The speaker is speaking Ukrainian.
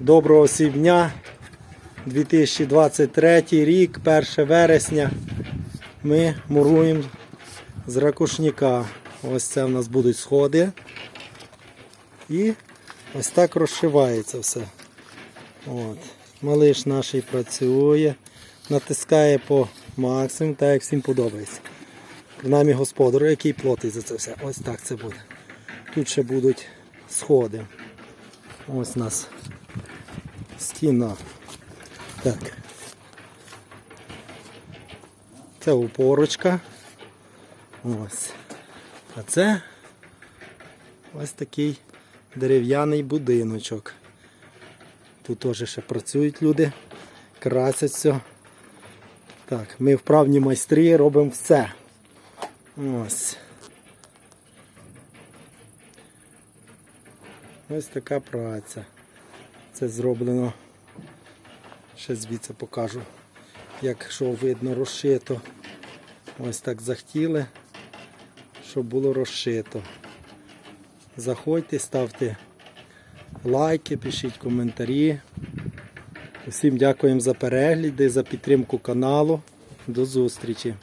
Доброго всім дня. 2023 рік, 1 вересня. Ми муруємо з ракушника. Ось це в нас будуть сходи. І ось так розшивається все. От. Малиш наш працює, натискає по максимуму, так як всім подобається. Принаймні господарю, який платить за це все. Ось так це буде. Тут ще будуть сходи. Ось у нас стіна. Так. Це упорочка. Ось. А це ось такий дерев'яний будиночок. Тут теж ще працюють люди, красять все. Так, ми вправні майстрі робимо все. Ось. Ось така праця. Це зроблено. Ще звідси покажу, як що видно розшито. Ось так захотіли, щоб було розшито. Заходьте, ставте лайки, пишіть коментарі. Усім дякуємо за перегляди, за підтримку каналу. До зустрічі!